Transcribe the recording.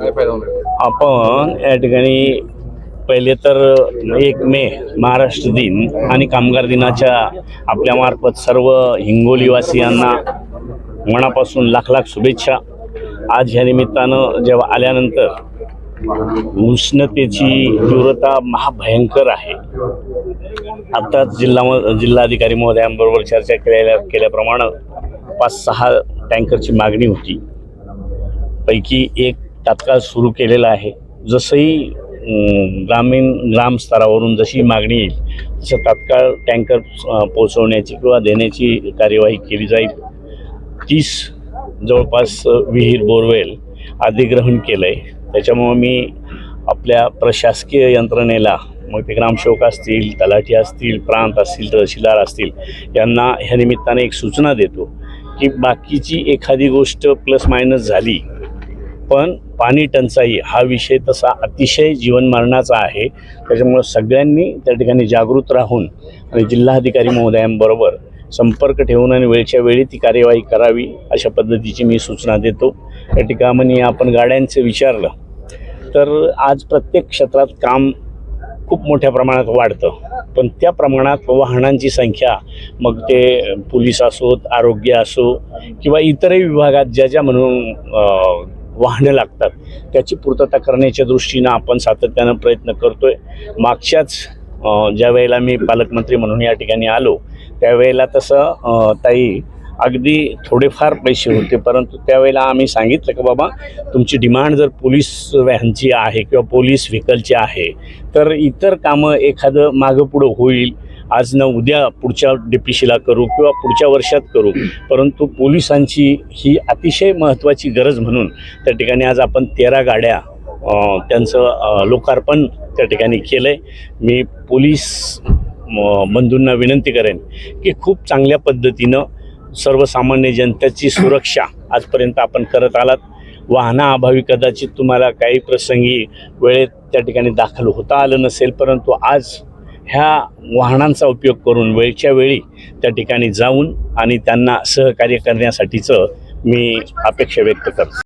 आपण या ठिकाणी पहिले तर एक मे महाराष्ट्र दिन आणि कामगार दिनाच्या आपल्या मार्फत सर्व हिंगोलीवासियांना मनापासून लाख लाख शुभेच्छा. आज ह्या निमित्तानं जेव्हा आल्यानंतर उष्णतेची तीव्रता महाभयंकर आहे. आत्ताच जिल्हा जिल्हाधिकारी महोदयांबरोबर चर्चा केलेल्या केल्याप्रमाणे पाच सहा टँकरची मागणी होती. पैकी एक तात्काळ सुरू केलेलं आहे. जसंही ग्रामीण ग्रामस्तरावरून जशी मागणी येईल तसं तात्काळ टँकर पोचवण्याची पोहोचवण्याची किंवा देण्याची कार्यवाही केली जाईल. तीस जवळपास विहीर बोरवेल अधिग्रहण केलं आहे त्याच्यामुळं मी आपल्या प्रशासकीय यंत्रणेला मग ते ग्रामसेवक असतील तलाठी असतील प्रांत असतील तहसीलदार असतील यांना ह्या निमित्ताने एक सूचना देतो की बाकीची एखादी गोष्ट प्लस मायनस झाली पण पाणी टंचाई हा विषय तसा अतिशय जीवनमरणाचा आहे. त्याच्यामुळं सगळ्यांनी त्या ठिकाणी जागृत राहून आणि जिल्हाधिकारी महोदयांबरोबर संपर्क ठेवून आणि वेळच्या वेळी ती कार्यवाही करावी अशा पद्धतीची मी सूचना देतो. त्या ठिकाणी आपण गाड्यांचं विचारलं तर आज प्रत्येक क्षेत्रात काम खूप मोठ्या प्रमाणात वाढतं. पण त्या प्रमाणात वाहनांची संख्या मग ते पोलीस असोत आरोग्य असो किंवा इतरही विभागात ज्या ज्या म्हणून वाहनं लागतात. त्याची पूर्तता करण्याच्या दृष्टीनं आपण सातत्यानं प्रयत्न करतोय. मागच्याच ज्या वेळेला मी पालकमंत्री म्हणून या ठिकाणी आलो त्यावेळेला तसं ताई अगदी थोडेफार पैसे होते परंतु त्यावेळेला आम्ही सांगितलं की बाबा तुमची डिमांड जर पोलीस व्हॅनची आहे किंवा पोलीस व्हेकलची आहे तर इतर कामं एखादं मागं पुढं होईल आज न उद्या पुढच्या डीपीशीला करू किंवा पुढच्या वर्षात करू. परंतु पोलिसांची ही अतिशय महत्त्वाची गरज म्हणून त्या ठिकाणी आज आपण तेरा गाड्या त्यांचं लोकार्पण त्या ठिकाणी केलं आहे मी पोलीस म- बंधूंना विनंती करेन की खूप चांगल्या पद्धतीनं सर्वसामान्य जनतेची सुरक्षा आजपर्यंत आपण करत आलात. वाहनाअभावी कदाचित तुम्हाला काही प्रसंगी वेळेत त्या ठिकाणी दाखल होता आलं नसेल परंतु आज ह्या वाहनांचा उपयोग करून वेळच्या वेळी त्या ठिकाणी जाऊन आणि त्यांना सहकार्य करण्यासाठीचं मी अपेक्षा व्यक्त करतो.